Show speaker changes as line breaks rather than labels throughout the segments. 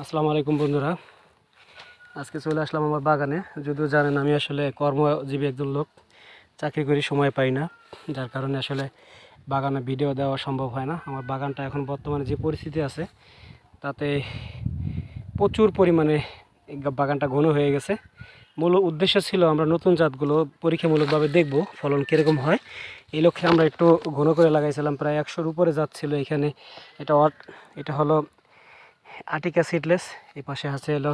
আসসালামু আলাইকুম বন্ধুরা। আজকে চলে আসলাম আমার বাগানে। যদিও জানেন আমি আসলে কর্মজীবী একজন লোক, চাকরি করি সময় পাই না। যার কারণে আসলে বাগানে ভিডিও দেওয়া সম্ভব হয় না। আমার বাগানটা এখন বর্তমানে যে পরিস্থিতি আছে, তাতে প্রচুর পরিমাণে বাগানটা ঘন হয়ে গেছে। মূল উদ্দেশ্য ছিল আমরা নতুন জাতগুলো পরীক্ষামূলকভাবে দেখব, ফলন কীরকম হয়। এই লক্ষ্যে আমরা একটু ঘন করে লাগাইছিলাম। প্রায় একশোর উপরে জাত ছিল এখানে। এটা এটা হলো আটিকা সিডলেস এই পাশে আছে হলো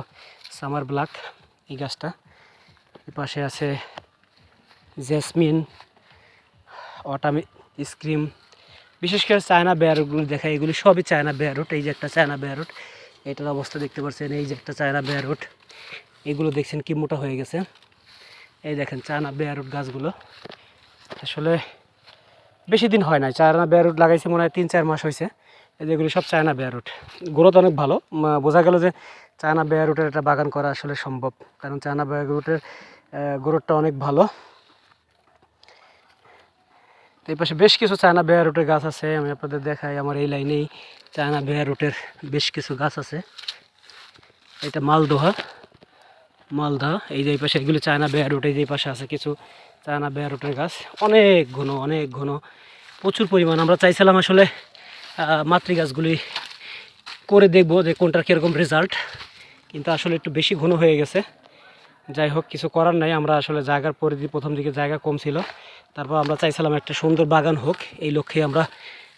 সামার ব্ল্যাক এই গাছটা। এই পাশে আছে জেসমিন অটামি স্ক্রিম বিশেষ করে চায়না বেয়ারুটগুলো দেখা এগুলি সবই চায়না বেয়ারুট এই যে একটা চায়না বেয়ারুট এটার অবস্থা দেখতে পাচ্ছেন, এই যে একটা চায়না বেয়ারুট এগুলো দেখছেন কি মোটা হয়ে গেছে। এই দেখেন চায়না বেয়ারুট গাছগুলো। আসলে বেশি দিন হয় না চায়না বেয়ারুট লাগাইছে মনে হয় তিন চার মাস হয়েছে। যেগুলি সব চায়না বেয়ারুট গ্রোথ অনেক ভালো। বোঝা গেল যে চায়না বেয়ারুটের একটা বাগান করা আসলে সম্ভব। কারণ চায়না বেয়ারুটের গ্রোথটা অনেক ভালো। তো এই পাশে বেশ কিছু চায়না বেয়ারুটের গাছ আছে। আমি আপনাদের দেখাই, আমার এই লাইনেই চায়না বেয়ারুটের বেশ কিছু গাছ আছে। এটা মালদোহা। মালদা, এই যে এই পাশে এগুলি চায়না বেয়ারুট এই যে পাশে আছে কিছু চায়না বেয়ারুটের গাছ। অনেক ঘন অনেক ঘন। প্রচুর পরিমাণ। আমরা চাইছিলাম আসলে মাতৃ গাছগুলি করে দেখব যে কোনটার কীরকম রেজাল্ট কিন্তু আসলে একটু বেশি ঘন হয়ে গেছে। যাই হোক, কিছু করার নাই। আমরা আসলে জায়গার পরিধি প্রথম দিকে জায়গা কম ছিল। তারপর আমরা চাইছিলাম একটা সুন্দর বাগান হোক। এই লক্ষ্যে আমরা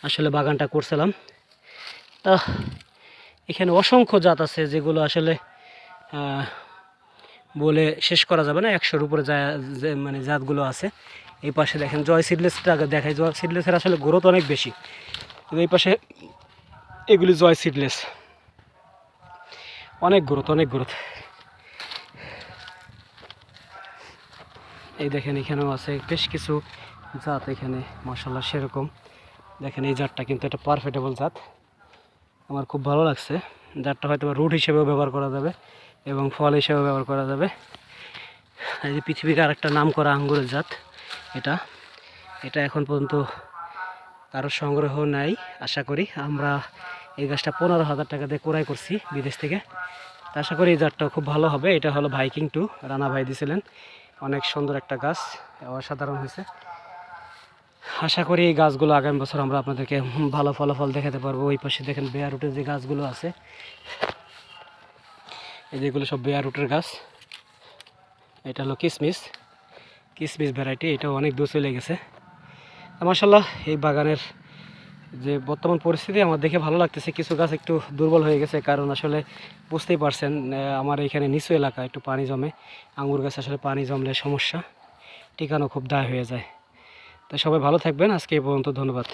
আসলে বাগানটা করছিলাম। তা, এখানে অসংখ্য জাত আছে যেগুলো আসলে বলে শেষ করা যাবে না। একশোর উপরে যা মানে জাতগুলো আছে। এই পাশে দেখেন, জয় সিডলেসটা দেখায় জয় সিডলেসের আসলে গ্রোথ অনেক বেশি। এই পাশে এগুলি জয় সিডলেস অনেক গ্রোথ অনেক গ্রোথ এই দেখেন এখানেও আছে বেশ কিছু জাত এখানে মশাল্লা সেরকম। দেখেন এই জাতটা কিন্তু একটা পারফেক্টেবল জাত। আমার খুব ভালো লাগছে। জাতটা হয়তো রুট হিসেবেও ব্যবহার করা যাবে এবং ফল হিসেবেও ব্যবহার করা যাবে। এই যে পৃথিবীর আরেকটা নাম করা আঙ্গুরের জাত, এটা। এটা এখন পর্যন্ত কারোর সংগ্রহ নাই, আশা করি। আমরা এই গাছটা পনেরো হাজার টাকা দিয়ে ক্রয় করছি বিদেশ থেকে। আশা করি এই জাতটা খুব ভালো হবে। এটা হলো ভাইকিং টু। রানা ভাই দিছিলেন। অনেক সুন্দর একটা গাছ। অসাধারণ হয়েছে। আশা করি এই গাছগুলো আগামী বছর আমরা আপনাদেরকে ভালো ফলাফল দেখাতে পারব। ওই পাশে দেখেন বেয়ার রুটের যে গাছগুলো আছে, এই যেগুলো সব বেয়ার রুটের গাছ। এটা হলো কিসমিস। কিসমিস ভ্যারাইটি। এটাও অনেক দূর চলে গেছে। মাসাল্লাহ এই বাগানের যে বর্তমান পরিস্থিতি আমার দেখে ভালো লাগতেছে। কিছু গাছ একটু দুর্বল হয়ে গেছে, কারণ আসলে বুঝতেই পারছেন আমার এখানে নিচু এলাকা, একটু পানি জমে। আঙুর গাছ আসলে পানি জমলে সমস্যা, টিকানো খুব দায় হয়ে যায়। তো সবাই ভালো থাকবেন, আজকে এই পর্যন্ত ধন্যবাদ।